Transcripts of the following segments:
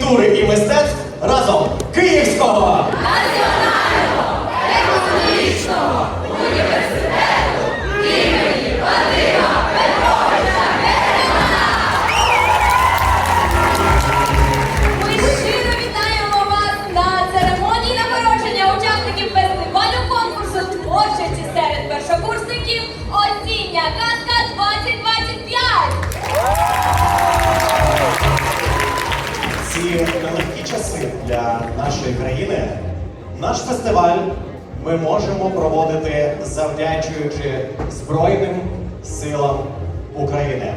культури і мистецтв разом Київського! Нелегкі для нашої країни. Наш фестиваль ми можемо проводити завдячуючи Збройним силам України.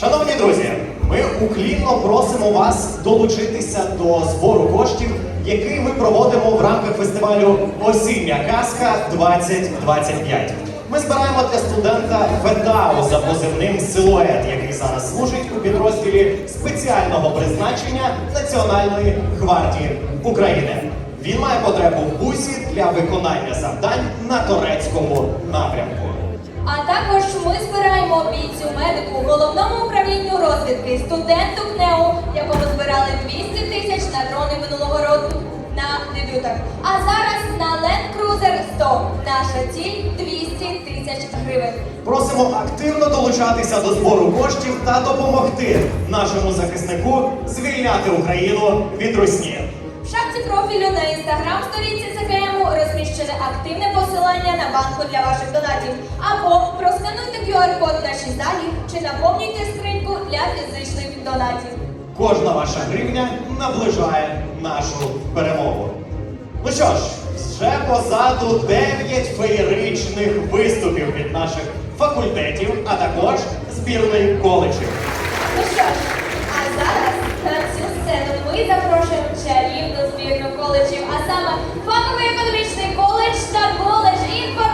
Шановні друзі, ми уклінно просимо вас долучитися до збору коштів, який ми проводимо в рамках фестивалю Осіння казка 2025. Ми збираємо для студента ФЕТАУ за позивним Силует, який зараз служить у підрозділі спеціального призначення Національної гвардії України. Він має потребу в бусі для виконання завдань на турецькому напрямку. А також ми збираємо бійцю медику головному управлінню розвідки студенту КНЕУ, якому збирали 200 тисяч на дрони минулого року на дебютах. А зараз на Land Cruiser 100. Наша ціль 200 тисяч гривень. Просимо активно долучатися до збору коштів та допомогти нашому захиснику звільняти Україну від русні. В шапці профілю на інстаграм-сторінці ЦКМу розміщене активне посилання на банку для ваших донатів. Або проскануйте QR-код в нашій залі чи наповнюйте скриньку для фізичних донатів. Кожна ваша гривня наближає нашу перемогу. Ну що ж, вже позаду 9 феєричних виступів від наших факультетів, а також збірної коледжів. Ну що ж, а зараз на цю сцену ми запрошуємо чарівну збірну коледжів, а саме фаховий економічний коледж та коледж інформаційних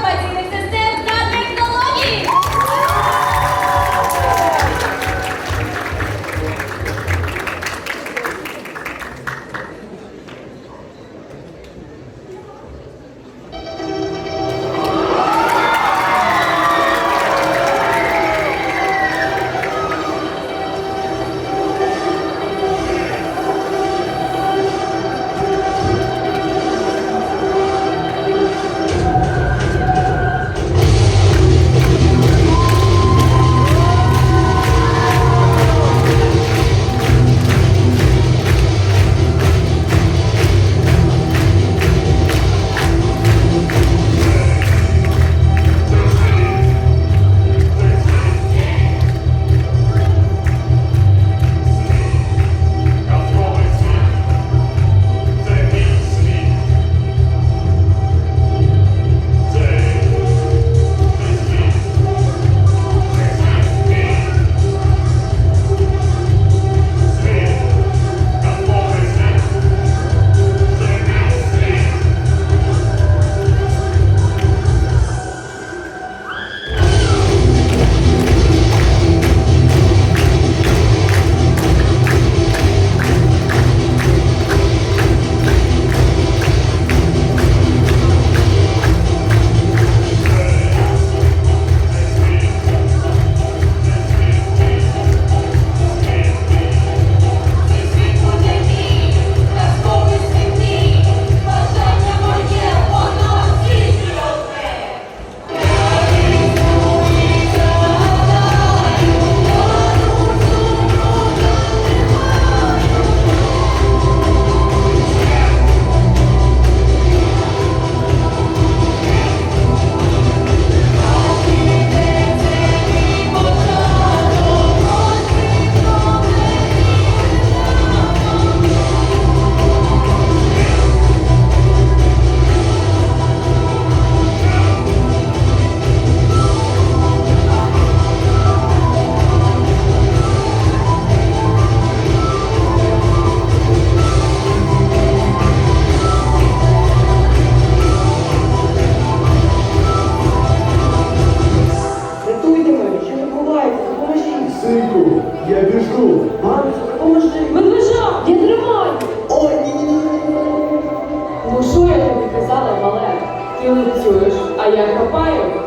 Ти лупцюєш, а я копаю.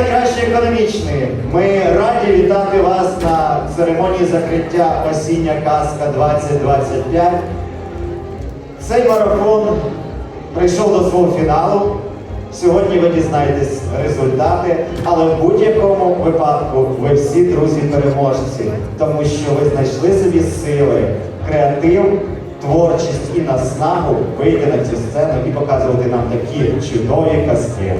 Найкраще економічний. Ми раді вітати вас на церемонії закриття осіння казка 2025. Цей марафон прийшов до свого фіналу. Сьогодні ви дізнаєтесь результати, але в будь-якому випадку ви всі друзі переможці, тому що ви знайшли собі сили, креатив, творчість і наснагу вийти на цю сцену і показувати нам такі чудові казки.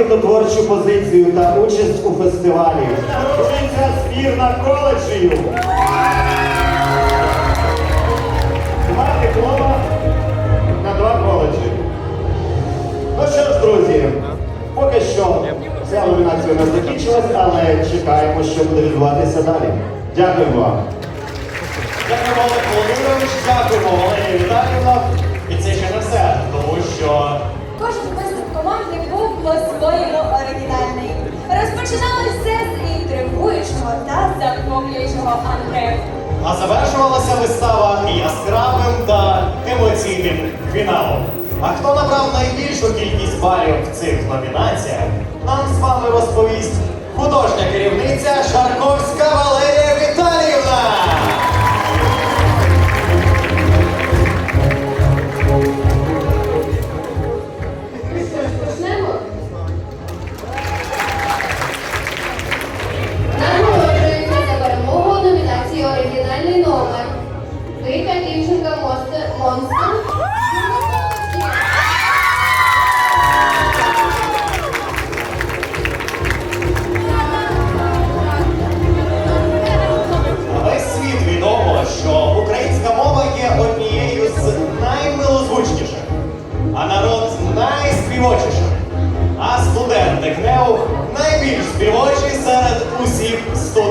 Активну творчу позицію та участь у фестивалі. Нагороджується збірна коледжів. Два диплома на два коледжі. Ну що ж, друзі, поки що ця номінація нас закінчилась, але чекаємо, що буде відбуватися далі. Дякуємо вам. Дякуємо Олег Володимирович, дякуємо Валерію Віталіївна. І це ще не все, тому що був по-своєму оригінальний. Розпочиналося все з інтригуючого та захоплюючого антреку. а завершувалася вистава яскравим та емоційним фіналом. А хто набрав найбільшу кількість балів в цих номінаціях, нам з вами розповість художня керівниця Шарковська Валерія Віталіївна. sleep,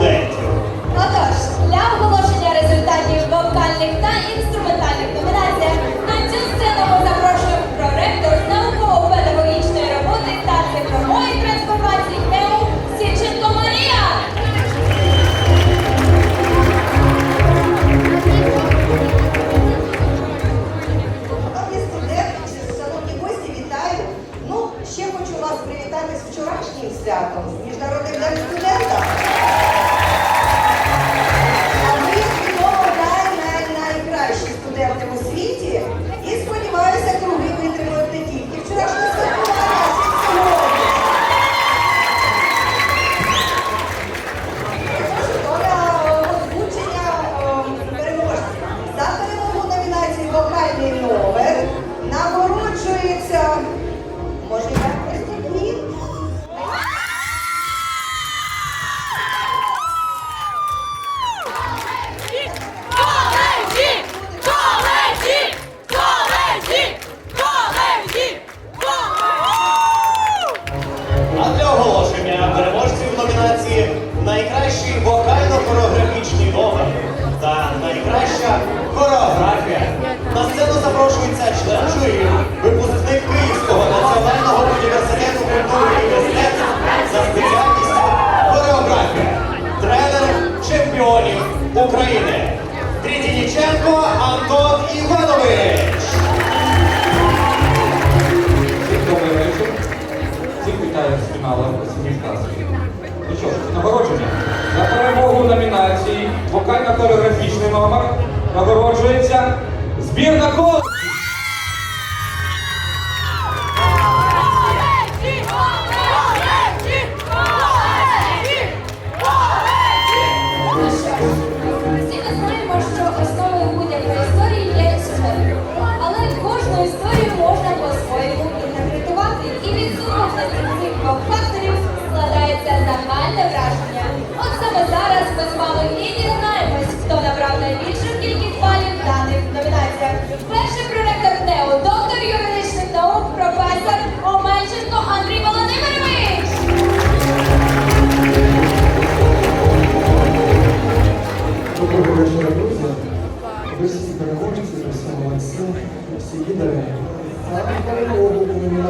сукупності цих двох факторів складається загальне враження. От саме зараз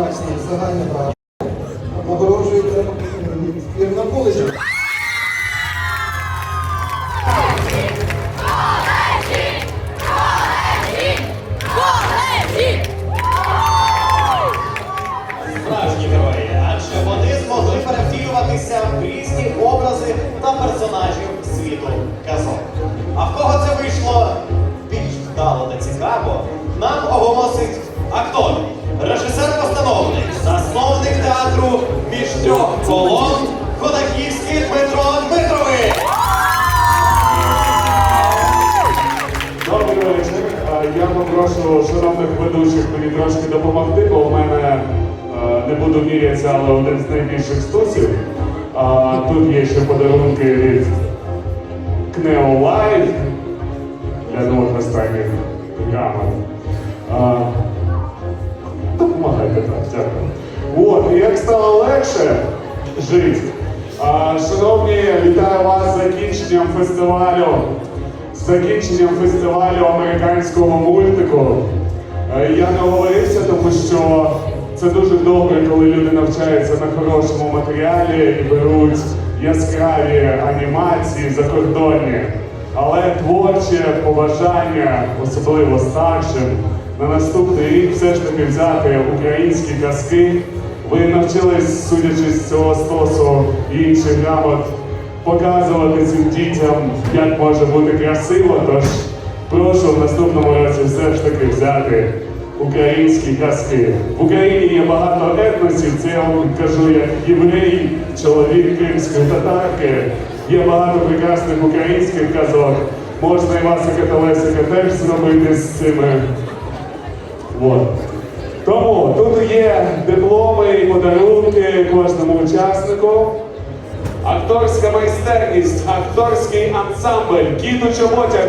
номінації загальне право нагороджуєте збірна коледжів. Справжні герої, адже вони змогли перевтілюватися в різні образи та персонажів світу казок. А в кого це вийшло більш вдало та цікаво, нам оголосить актор, режисер-постановник, засновник театру між трьох колон Ходаківський Дмитро Дмитрович. Добрий вечір. Е, Я попрошу шановних ведучих мені трошки допомогти, бо у мене е, не буду мірятися, але один з найбільших стосів. А, Тут є ще подарунки від КНЕО Лайв для нових останніх грамот. Як стало легше жити. Шановні, вітаю вас з закінченням фестивалю з закінченням фестивалю американського мультику. Е, Я не оговорився, тому що це дуже добре, коли люди навчаються на хорошому матеріалі і беруть яскраві анімації закордонні. Але творче побажання, особливо старшим, на наступний рік все ж таки взяти українські казки. Ви навчились, судячи з цього стосу і інших грамот, показувати цим дітям, як може бути красиво. Тож прошу в наступному році все ж таки взяти українські казки. В Україні є багато етносів, це я вам кажу як єврей, чоловік кримської татарки. Є багато прекрасних українських казок. Можна Івасика та Лесика теж зробити з цими. От. Є дипломи і подарунки кожному учаснику. Акторська майстерність, акторський ансамбль, кіно чоботя.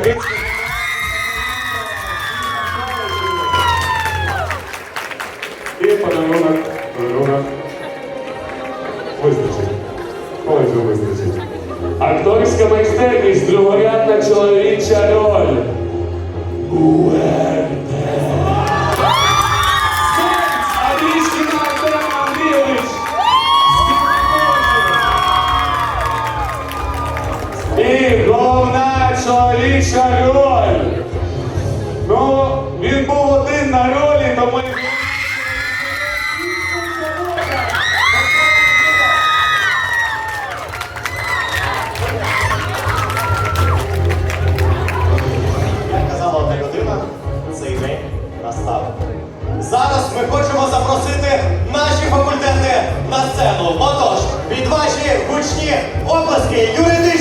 І подарунок, подарунок. Вистачить. Коледжу вистачить. Акторська майстерність, другорядна чоловіча роль. Гуерте. Чоловіча роль. Ну, він був один на ролі, тому. Зараз ми хочемо запросити наші факультети на сцену. Отож, під ваші гучні обласки юридичний